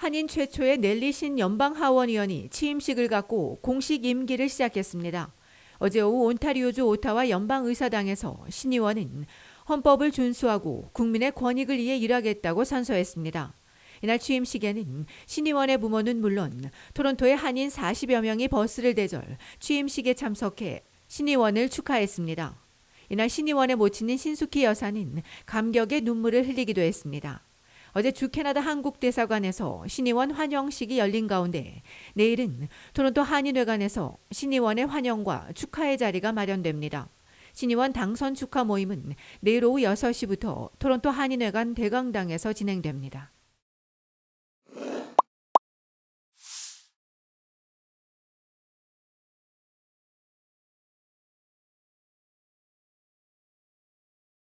한인 최초의 넬리 신 연방 하원의원이 취임식을 갖고 공식 임기를 시작했습니다. 어제 오후 온타리오주 오타와 연방 의사당에서 신 의원은 헌법을 준수하고 국민의 권익을 위해 일하겠다고 선서했습니다. 이날 취임식에는 신 의원의 부모는 물론 토론토의 한인 40여 명이 버스를 대절 취임식에 참석해 신 의원을 축하했습니다. 이날 신 의원의 모친인 신숙희 여사는 감격의 눈물을 흘리기도 했습니다. 어제 주 캐나다 한국 대사관에서 신의원 환영식이 열린 가운데 내일은 토론토 한인회관에서 신의원의 환영과 축하의 자리가 마련됩니다. 신의원 당선 축하 모임은 내일 오후 6시부터 토론토 한인회관 대강당에서 진행됩니다.